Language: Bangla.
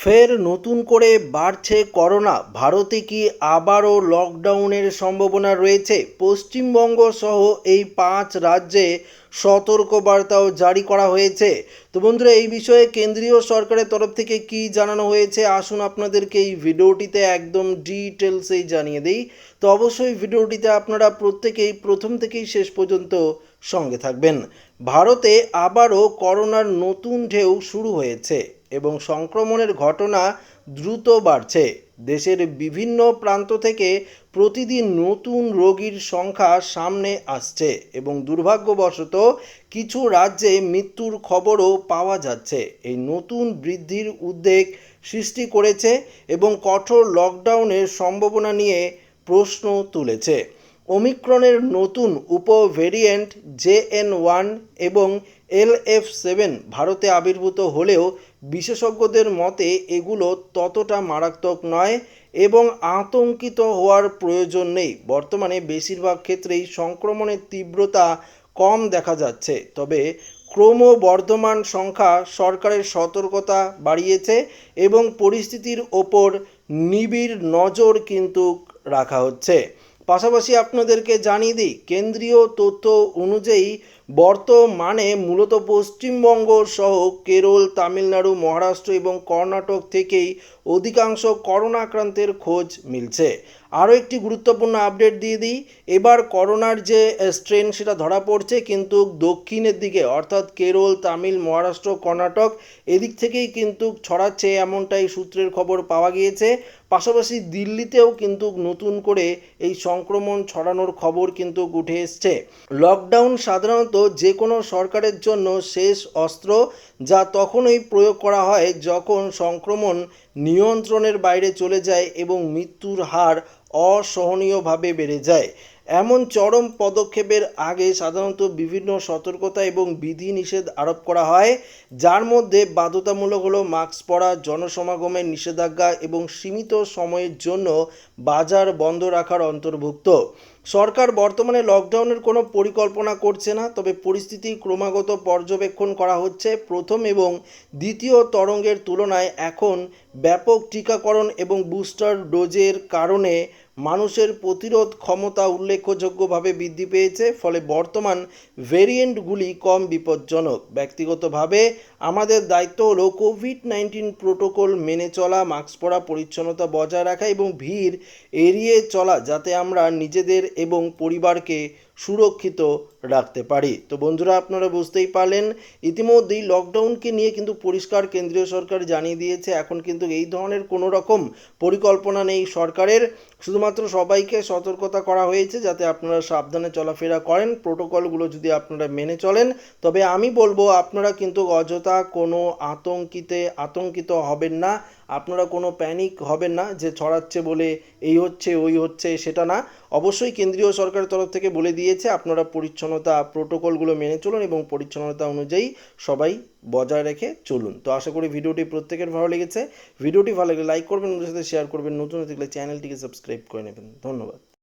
ফের নতুন করে বাড়ছে করোনা। ভারতে কি আবারও লকডাউনের সম্ভাবনা রয়েছে? পশ্চিমবঙ্গ সহ এই পাঁচ রাজ্যে সতর্কবার্তাও জারি করা হয়েছে। তো বন্ধুরা, এই বিষয়ে কেন্দ্রীয় সরকারের তরফ থেকে কি জানানো হয়েছে? আসুন আপনাদেরকে এই ভিডিওটিতে একদম ডিটেলসেই জানিয়ে দিই। তো অবশ্যই ভিডিওটিতে আপনারা প্রত্যেকেই প্রথম থেকেই শেষ পর্যন্ত সঙ্গে থাকবেন। ভারতে আবারও করোনার নতুন ঢেউ শুরু হয়েছে। এবং সংক্রমণের ঘটনা দ্রুত বাড়ছে। দেশের বিভিন্ন প্রান্ত থেকে প্রতিদিন নতুন রোগীর সংখ্যা সামনে আসছে এবং দুর্ভাগ্যবশত কিছু রাজ্যে মৃত্যুর খবরও পাওয়া যাচ্ছে। এই নতুন বৃদ্ধির উদ্বেগ সৃষ্টি করেছে এবং কঠোর লকডাউনের সম্ভাবনা নিয়ে প্রশ্ন তুলেছে। ওমিক্রনের নতুন উপ ভেরিয়েন্ট জে এন ওয়ান এবং এল এফ সেভেন ভারতে আবির্ভূত হলেও বিশেষজ্ঞদের মতে এগুলো ততটা মারাত্মক নয় এবং আতঙ্কিত হওয়ার প্রয়োজন নেই। বর্তমানে বেশিরভাগ ক্ষেত্রেই সংক্রমণের তীব্রতা কম দেখা যাচ্ছে। তবে ক্রমবর্ধমান সংখ্যা সরকারের সতর্কতা বাড়িয়েছে এবং পরিস্থিতির ওপর নিবিড় নজর কিন্তু রাখা হচ্ছে। পাশাপাশি আপনাদেরকে জানিয়ে দিই কেন্দ্রীয় তথ্য অনুযায়ী বর্তমানে মূলত পশ্চিমবঙ্গ সহ কেরল, তামিলনাড়ু, মহারাষ্ট্র এবং কর্ণাটক থেকেই অধিকাংশ করোনা আক্রান্তের খোঁজ মিলছে। আরও একটি গুরুত্বপূর্ণ আপডেট দিয়ে দিই। এবার করোনার যে স্ট্রেন সেটা ধরা পড়ছে, কিন্তু দক্ষিণের দিকে অর্থাৎ কেরল, তামিল, মহারাষ্ট্র, কর্ণাটক এদিক থেকেই কিন্তু ছড়াচ্ছে এমনটাই সূত্রের খবর পাওয়া গিয়েছে। পাশাপাশি দিল্লিতেও কিন্তু নতুন করে এই সংক্রমণ ছড়ানোর খবর কিন্তু উঠে এসছে। লকডাউন সাধারণত যে কোনো সরকারের জন্য শেষ অস্ত্র যা তখনই প্রয়োগ করা হয় যখন সংক্রমণ নিয়ন্ত্রণের বাইরে চলে যায় এবং মৃত্যুর হার অসহনীয়ভাবে বেড়ে যায়। এমন চরম পদক্ষেপের আগে সাধারণত বিভিন্ন সতর্কতা এবং বিধিনিষেধ আরোপ করা হয়, যার মধ্যে বাধ্যতামূলক হলো মাস্ক পরা, জনসমাগমের নিষেধাজ্ঞা এবং সীমিত সময়ের জন্য বাজার বন্ধ রাখার অন্তর্ভুক্ত। সরকার বর্তমানে লকডাউনের কোনো পরিকল্পনা করছে না, তবে পরিস্থিতি ক্রমাগত পর্যবেক্ষণ করা হচ্ছে। প্রথম এবং দ্বিতীয় তরঙ্গের তুলনায় এখন ব্যাপক টিকাকরণ এবং বুস্টার ডোজের কারণে মানুষের প্রতিরোধ ক্ষমতা উল্লেখযোগ্যভাবে বৃদ্ধি পেয়েছে, ফলে বর্তমান ভেরিয়েন্টগুলি কম বিপজ্জনক। ব্যক্তিগতভাবে আমাদের দায়িত্ব হলো কোভিড নাইন্টিন প্রোটোকল মেনে চলা, মাস্ক পরা, পরিচ্ছন্নতা বজায় রাখা এবং ভিড় এড়িয়ে চলা, যাতে আমরা নিজেদের এবং পরিবারকে সুরক্ষিত রাখতে পারি। তো বন্ধুরা, আপনারা বুঝতেই পারলেন, ইতিমধ্যেই লকডাউনকে নিয়ে কিন্তু পরিষ্কার কেন্দ্রীয় সরকার জানিয়ে দিয়েছে। এখন কিন্তু এই ধরনের কোনো রকম পরিকল্পনা নেই সরকারের। শুধুমাত্র সবাইকে সতর্কতা করা হয়েছে যাতে আপনারা সাবধানে চলাফেরা করেন। প্রোটোকলগুলো যদি আপনারা মেনে চলেন, তবে আমি বলব, আপনারা কিন্তু অযথা কোনো আতঙ্কিতে আতঙ্কিত হবেন না। আপনারা কোনো প্যানিক হবেন না যে ছড়াচ্ছে বলে এই হচ্ছে, ওই হচ্ছে, সেটা না। অবশ্যই কেন্দ্রীয় সরকারের তরফ থেকে বলে দিয়েছে, আপনারা পরিচ্ছন্নতা প্রোটোকলগুলো মেনে চলুন এবং পরিচ্ছন্নতা অনুযায়ী সবাই বজায় রেখে চলুন। তো আশা করি ভিডিওটি প্রত্যেকের ভালো লেগেছে। ভিডিওটি ভালো লাগলে লাইক করবেন ওদের সাথে শেয়ার করবেন। নতুন থাকলে চ্যানেলটিকে সাবস্ক্রাইব করে নেবেন। ধন্যবাদ।